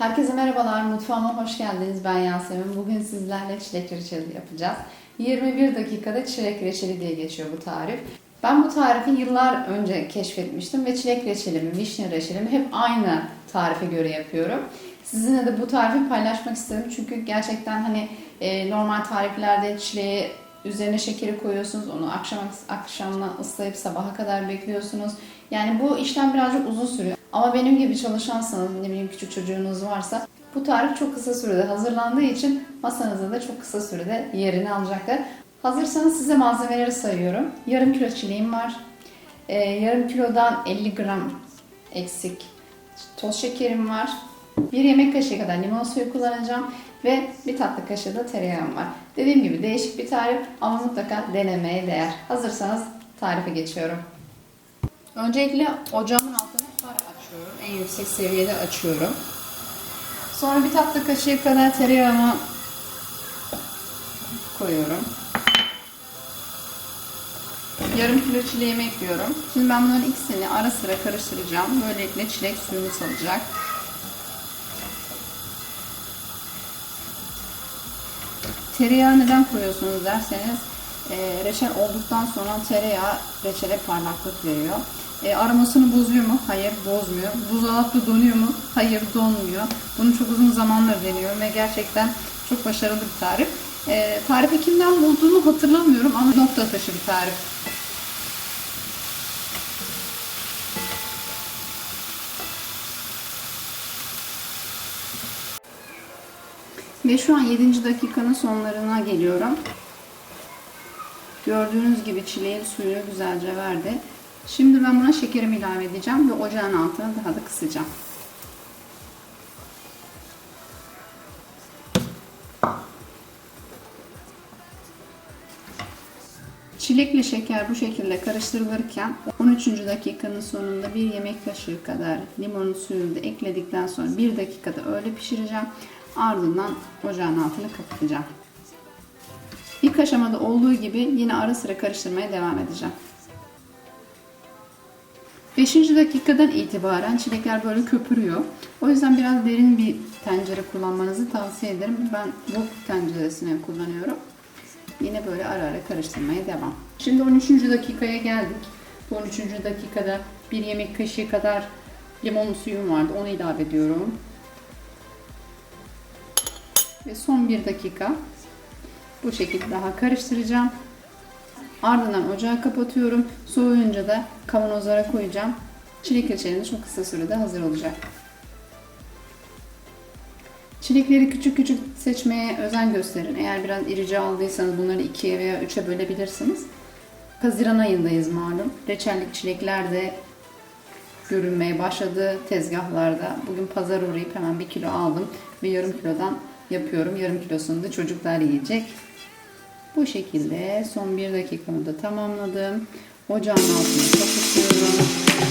Herkese merhabalar, mutfağıma hoş geldiniz. Ben Yasemin. Bugün sizlerle çilek reçeli yapacağız. 21 dakikada çilek reçeli diye geçiyor bu tarif. Ben bu tarifi yıllar önce keşfetmiştim ve çilek reçelimi, vişne reçelimi hep aynı tarife göre yapıyorum. Sizinle de bu tarifi paylaşmak istedim çünkü gerçekten hani e, normal tariflerde çileği üzerine şekeri koyuyorsunuz, onu akşam akşamına ıslayıp sabaha kadar bekliyorsunuz. Yani bu işlem birazcık uzun sürüyor. Ama benim gibi çalışansanız, ne bileyim küçük çocuğunuz varsa bu tarif çok kısa sürede hazırlandığı için masanızda da çok kısa sürede yerini alacaktır. Hazırsanız size malzemeleri sayıyorum. Yarım kilo çileğim var. Ee, yarım kilodan 50 gram eksik toz şekerim var. Bir yemek kaşığı kadar limon suyu kullanacağım ve bir tatlı kaşığı da tereyağım var. Dediğim gibi değişik bir tarif ama mutlaka denemeye değer. Hazırsanız tarife geçiyorum. Öncelikle ocağımın altını far açıyorum. En yüksek seviyede açıyorum. Sonra bir tatlı kaşığı kadar tereyağımı koyuyorum. Yarım kilo çileğimi ekliyorum. Şimdi ben bunların ikisini ara sıra karıştıracağım. Böylelikle çilek suyunu salacak. Tereyağı neden koyuyorsunuz derseniz e, reçel olduktan sonra tereyağı reçele parlaklık veriyor. E, aromasını bozuyor mu? Hayır bozmuyor. Buzdolapta donuyor mu? Hayır donmuyor. Bunu çok uzun zamandır deniyorum ve gerçekten çok başarılı bir tarif. E, tarifi kimden bulduğumu hatırlamıyorum ama nokta atışı bir tarif. Ve şu an 7. dakikanın sonlarına geliyorum. Gördüğünüz gibi çileğin suyunu güzelce verdi. Şimdi ben buna şekerimi ilave edeceğim ve ocağın altını daha da kısacağım. Çilekle şeker bu şekilde karıştırılırken 13. dakikanın sonunda bir yemek kaşığı kadar limonun suyunu da ekledikten sonra 1 dakikada öyle pişireceğim. Ardından ocağın altını kapatacağım. İlk aşamada olduğu gibi yine ara sıra karıştırmaya devam edeceğim. 5. dakikadan itibaren çilekler böyle köpürüyor. O yüzden biraz derin bir tencere kullanmanızı tavsiye ederim. Ben wok tenceresine kullanıyorum. Yine böyle ara ara karıştırmaya devam. Şimdi 13. dakikaya geldik. Bu 13. dakikada bir yemek kaşığı kadar limon suyum vardı. Onu ilave ediyorum. Ve son bir dakika bu şekilde daha karıştıracağım. Ardından ocağı kapatıyorum. Soğuyunca da kavanozlara koyacağım. Çilek reçeliniz çok kısa sürede hazır olacak. Çilekleri küçük küçük seçmeye özen gösterin. Eğer biraz irice aldıysanız bunları ikiye veya üçe bölebilirsiniz. Haziran ayındayız malum. Reçellik çilekler de görünmeye başladı tezgahlarda. Bugün pazar uğrayıp hemen bir kilo aldım ve yarım kilodan yapıyorum. Yarım kilosunu da çocuklar yiyecek. Bu şekilde son bir dakikamı da tamamladım. Ocağın altını kapatıyorum.